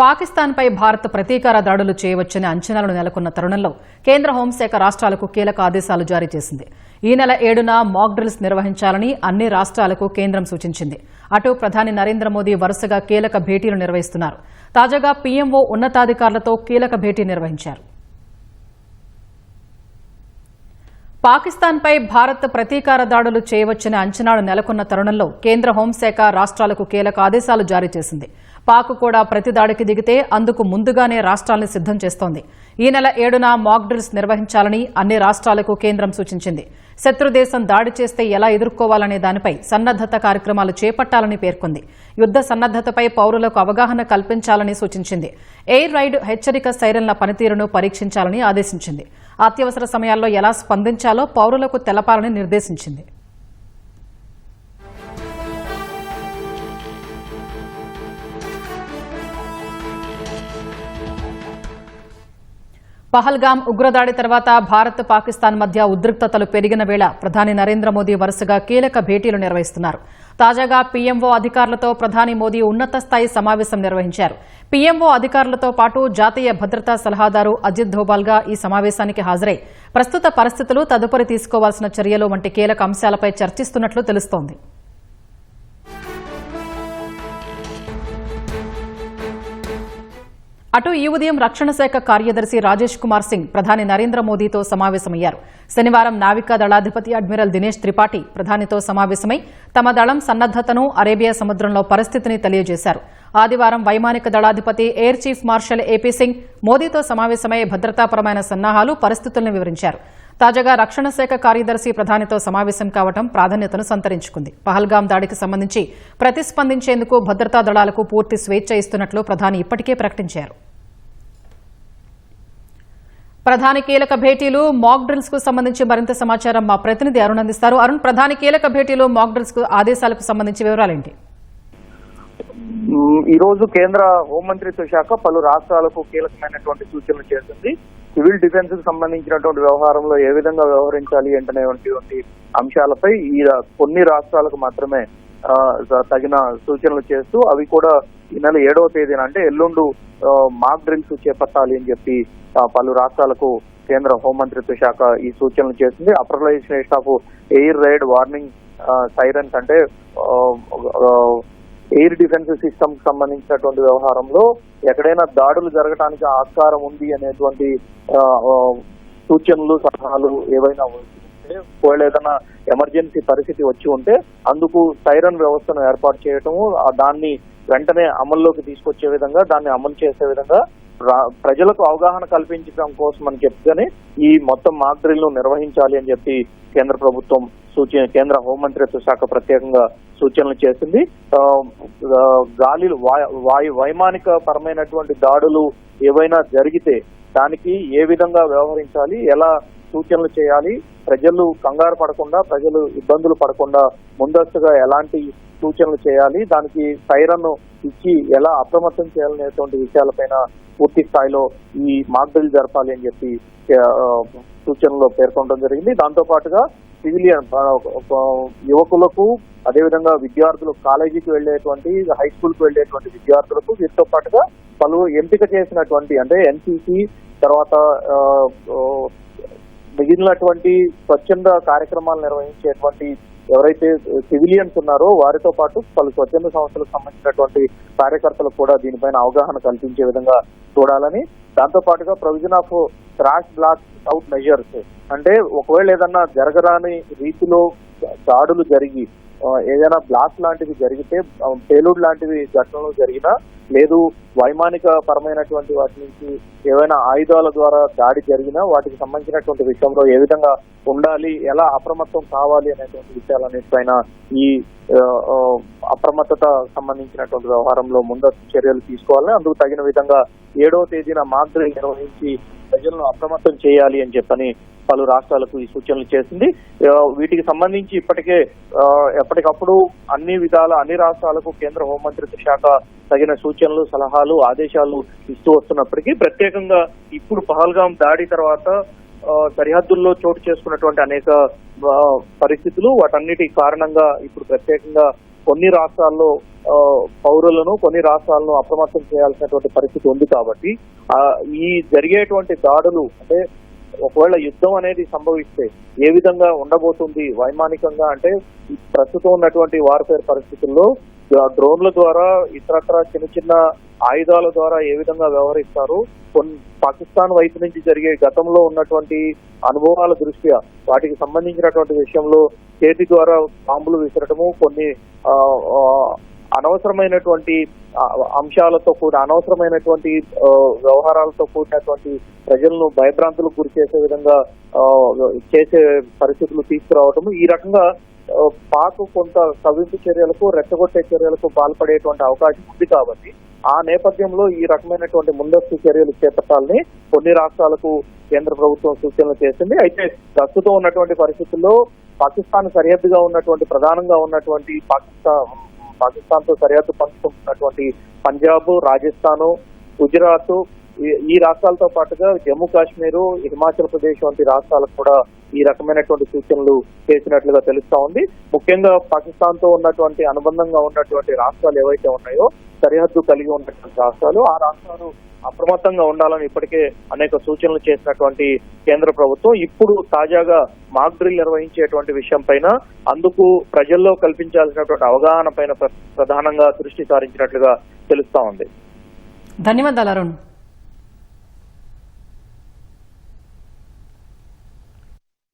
పాకిస్తాన్పై భారత్ ప్రతీకార దాడులు చేయవచ్చని అంచనాలు నెలకొన్న తరుణంలో కేంద్ర హోంశాఖ రాష్ట్రాలకు కీలక ఆదేశాలు జారీ చేసింది. ఈ నెల ఏడున మాక్ డ్రిల్స్ నిర్వహించాలని అన్ని రాష్ట్రాలకు కేంద్రం సూచించింది. అటు ప్రధాని నరేంద్ర మోదీ వరుసగా కీలక భేటీలు నిర్వహిస్తున్నారు. తాజాగా పీఎంఓ ఉన్నతాధికారులతో కీలక భేటీ నిర్వహించారు. పాకిస్తాన్పై భారత్ ప్రతీకార దాడులు చేయవచ్చని అంచనాలు నెలకొన్న తరుణంలో కేంద్ర హోంశాఖ రాష్ట్రాలకు కీలక ఆదేశాలు జారీ చేసింది. పాక్ కూడా ప్రతి దాడికి దిగితే అందుకు ముందుగానే రాష్ట్రాల్ని సిద్దం చేస్తోంది. ఈ నెల ఏడున మాక్ డ్రిల్స్ నిర్వహించాలని అన్ని రాష్ట్రాలకు కేంద్రం సూచించింది. శత్రుదేశం దాడి చేస్తే ఎలా ఎదుర్కోవాలనే దానిపై సన్నద్దత కార్యక్రమాలు చేపట్టాలని పేర్కొంది. యుద్ద సన్నద్దతపై పౌరులకు అవగాహన కల్పించాలని సూచించింది. ఎయిర్ రైడ్ హెచ్చరిక సైరన్ల పనితీరును పరీక్షించాలని ఆదేశించింది. అత్యవసర సమయాల్లో ఎలా స్పందించాలో పౌరులకు తెలపాలని నిర్దేశించింది. పహల్గాం ఉగ్రదాడి తర్వాత భారత్ పాకిస్తాన్ మధ్య ఉద్రిక్తతలు పెరిగిన వేళ ప్రధాని నరేంద్ర మోదీ వరుసగా కీలక భేటీలు నిర్వహిస్తున్నారు. తాజాగా పీఎంఓ అధికారులతో ప్రధాని మోదీ ఉన్నత స్థాయి సమావేశం నిర్వహించారు. పీఎంఓ అధికారులతో పాటు జాతీయ భద్రతా సలహాదారు అజిత్ ధోబాల్గా ఈ సమావేశానికి హాజరై ప్రస్తుత పరిస్థితులు తదుపరి తీసుకోవాల్సిన చర్యలు వంటి కీలక అంశాలపై చర్చిస్తున్నట్లు తెలుస్తోంది. అటు ఈ ఉదయం రక్షణ శాఖ కార్యదర్శి రాజేష్ కుమార్ సింగ్ ప్రధాని నరేంద్ర మోదీతో సమావేశమయ్యారు. శనివారం నావికా దళాధిపతి అడ్మిరల్ దినేష్ త్రిపాఠి ప్రధానితో సమావేశమై తమ దళం సన్నద్దతను అరేబియా సముద్రంలో పరిస్థితిని తెలియజేశారు. ఆదివారం వైమానిక దళాధిపతి air chief marshal AP Singh మోదీతో సమావేశమై భద్రతాపరమైన సన్నాహాలు పరిస్థితులను వివరించారు. తాజాగా రక్షణ శాఖ కార్యదర్శి ప్రధానితో సమావేశం కావడం ప్రాధాన్యతను సంతరించుకుంది. పహల్గాం దాడికి సంబంధించి ప్రతిస్పందించేందుకు భద్రతా దళాలకు పూర్తి స్వేచ్ఛ ఇస్తున్నట్లు ప్రధాని ఇప్పటికే ప్రకటించారు. ప్రధాని కీలక భేటీలు మాక్ డ్రిల్స్కు సంబంధించి మరింత సమాచారం మా ప్రతినిధి అరుణ్ అందిస్తారు. అరుణ్ ప్రధాని కీలక భేటీలు మాక్ డ్రిల్స్కు ఆదేశాలకు సంబంధించి వివరాలేంటి? ఈ రోజు కేంద్ర హోంమంత్రిత్వ శాఖ పలు రాష్ట్రాలకు కీలకమైనటువంటి సూచనలు చేసింది. సివిల్ డిఫెన్స్కు సంబంధించినటువంటి వ్యవహారంలో ఏ విధంగా వ్యవహరించాలి అంటనేటువంటి అంశాలపై ఈ కొన్ని రాష్ట్రాలకు మాత్రమే తగిన సూచనలు చేస్తూ అవి కూడా ఈ నెల ఏడవ తేదీన అంటే ఎల్లుండు మాక్ డ్రిల్స్ చేపట్టాలి అని చెప్పి పలు రాష్ట్రాలకు కేంద్ర హోంమంత్రిత్వ శాఖ ఈ సూచనలు చేసింది. అప్రలైజేషన్ of air raid warning sirens అంటే ఎయిర్ డిఫెన్స్ సిస్టమ్కి సంబంధించినటువంటి వ్యవహారంలో ఎక్కడైనా దాడులు జరగడానికి ఆస్కారం ఉంది అనేటువంటి సూచనలు సలహాలు ఏవైనా ఉంటే ఒకవేళ ఏదైనా ఎమర్జెన్సీ పరిస్థితి వచ్చి ఉంటే అందుకు సైరన్ వ్యవస్థను ఏర్పాటు చేయటము దాన్ని వెంటనే అమల్లోకి తీసుకొచ్చే విధంగా దాన్ని అమలు చేసే విధంగా ప్రజలకు అవగాహన కల్పించడం కోసం అని చెప్తేనే ఈ మొత్తం మాక్ డ్రిల్ను నిర్వహించాలి అని చెప్పి కేంద్ర ప్రభుత్వం సూచన కేంద్ర హోంమంత్రిత్వ శాఖ ప్రత్యేకంగా సూచనలు చేసింది. గాలిలు వాయు వాయు వైమానిక పరమైనటువంటి దాడులు ఏవైనా జరిగితే దానికి ఏ విధంగా వ్యవహరించాలి ఎలా సూచనలు చేయాలి. ప్రజలు కంగారు పడకుండా ప్రజలు ఇబ్బందులు పడకుండా ముందస్తుగా ఎలాంటి సూచనలు చేయాలి. దానికి సైరన్ ఇచ్చి ఎలా అప్రమత్తం చేయాలనేటువంటి విషయాలపైన పూర్తి స్థాయిలో ఈ మాక్ డ్రిల్ జరపాలి అని చెప్పి సూచనలో పేర్కొనడం జరిగింది. దాంతో పాటుగా సివిలియన్ యువకులకు అదేవిధంగా విద్యార్థులు కాలేజీకి వెళ్ళేటువంటి హై స్కూల్కి వెళ్ళేటువంటి విద్యార్థులకు వీటితో పాటుగా పలు ఎంపిక చేసినటువంటి అంటే ఎన్సీసీ తర్వాత మిగిలినటువంటి స్వచ్ఛంద కార్యక్రమాలు నిర్వహించేటువంటి ఎవరైతే సివిలియన్స్ ఉన్నారో వారితో పాటు పలు స్వచ్ఛంద సంస్థలకు సంబంధించినటువంటి కార్యకర్తలకు కూడా దీనిపైన అవగాహన కల్పించే విధంగా చూడాలని. దాంతో పాటుగా provision of crash black out measures అంటే ఒకవేళ ఏదన్నా జరగరాని రీతిలో దాడులు జరిగి ఏదైనా బ్లాస్ట్ లాంటివి జరిగితే ఆ, పేలుడు లాంటివి ఘటనలు జరిగినా లేదు వైమానిక పరమైనటువంటి వాటి నుంచి ఏవైనా ఆయుధాల ద్వారా దాడి జరిగినా వాటికి సంబంధించినటువంటి విషయంలో ఏ విధంగా ఉండాలి ఎలా అప్రమత్తం కావాలి అనేటువంటి విషయాలన్నిటిపైన ఈ అప్రమత్తత సంబంధించినటువంటి వ్యవహారంలో ముందస్తు చర్యలు తీసుకోవాలని అందుకు తగిన విధంగా ఏడవ తేదీన మాక్ నిర్వహించి ప్రజలను అప్రమత్తం చేయాలి అని చెప్పని పలు రాష్ట్రాలకు ఈ సూచనలు చేసింది. వీటికి సంబంధించి ఇప్పటికే ఎప్పటి ఎప్పటికప్పుడు అన్ని విధాల అన్ని రాష్ట్రాలకు కేంద్ర హోంమంత్రిత్వ శాఖ తగిన సూచనలు సలహాలు ఆదేశాలు ఇస్తూ వస్తున్నప్పటికీ ప్రత్యేకంగా ఇప్పుడు పహల్గాం దాడి తర్వాత సరిహద్దుల్లో చోటు చేసుకున్నటువంటి అనేక పరిస్థితులు వాటన్నిటి కారణంగా ఇప్పుడు ప్రత్యేకంగా కొన్ని రాష్ట్రాల్లో పౌరులను కొన్ని రాష్ట్రాలను అప్రమత్తం చేయాల్సినటువంటి పరిస్థితి ఉంది కాబట్టి ఈ జరిగేటువంటి దాడులు అంటే ఒకవేళ యుద్ధం అనేది సంభవిస్తే ఏ విధంగా ఉండబోతుంది? వైమానికంగా అంటే ప్రస్తుతం ఉన్నటువంటి వార్ఫేర్ పరిస్థితుల్లో డ్రోన్ల ద్వారా ఇతరత్ర చిన్న చిన్న ఆయుధాల ద్వారా ఏ విధంగా వ్యవహరిస్తారు? కొన్ని పాకిస్తాన్ వైపు నుంచి జరిగే గతంలో ఉన్నటువంటి అనుభవాల దృష్ట్యా వాటికి సంబంధించినటువంటి విషయంలో చేతి ద్వారా బాంబులు విసరటము కొన్ని అనవసరమైనటువంటి అంశాలతో కూడా అనవసరమైనటువంటి వ్యవహారాలతో కూడినటువంటి ప్రజలను భయభ్రాంతులకు గురి చేసే విధంగా చేసే పరిస్థితులు తీసుకురావటము ఈ రకంగా పాకు కొంత కవింపు చర్యలకు రెచ్చగొట్టే చర్యలకు పాల్పడేటువంటి అవకాశం ఉంది కాబట్టి ఆ నేపథ్యంలో ఈ రకమైనటువంటి ముందస్తు చర్యలు చేపట్టాలని కొన్ని రాష్ట్రాలకు కేంద్ర ప్రభుత్వం సూచనలు చేసింది. అయితే ప్రస్తుతం ఉన్నటువంటి పరిస్థితుల్లో పాకిస్తాన్ సరిహద్దుగా ఉన్నటువంటి ప్రధానంగా ఉన్నటువంటి పాకిస్తాన్ పాకిస్తాన్తో సరిహద్దు పంచుకుంటున్నటువంటి పంజాబ్ రాజస్థాన్ గుజరాత్ ఈ- ఈ రాష్ట్రాలతో పాటుగా జమ్మూ కాశ్మీరు హిమాచల్ ప్రదేశ్ వంటి రాష్ట్రాలకు కూడా ఈ రకమైనటువంటి సూచనలు చేసినట్లుగా తెలుస్తా ఉంది. ముఖ్యంగా పాకిస్తాన్తో ఉన్నటువంటి అనుబంధంగా ఉన్నటువంటి రాష్ట్రాలు ఏవైతే ఉన్నాయో సరిహద్దు కలిగి ఉన్నటువంటి రాష్ట్రాలు ఆ రాష్ట్రాలు అప్రమత్తంగా ఉండాలని ఇప్పటికే అనేక సూచనలు చేసినటువంటి కేంద్ర ప్రభుత్వం ఇప్పుడు తాజాగా మాక్ డ్రిల్ నిర్వహించేటువంటి విషయం పైన అందుకు ప్రజల్లో కల్పించాల్సినటువంటి అవగాహన పైన ప్రధానంగా దృష్టి సారించినట్లుగా తెలుస్తా ఉంది. ధన్యవాదాలు అరుణ్.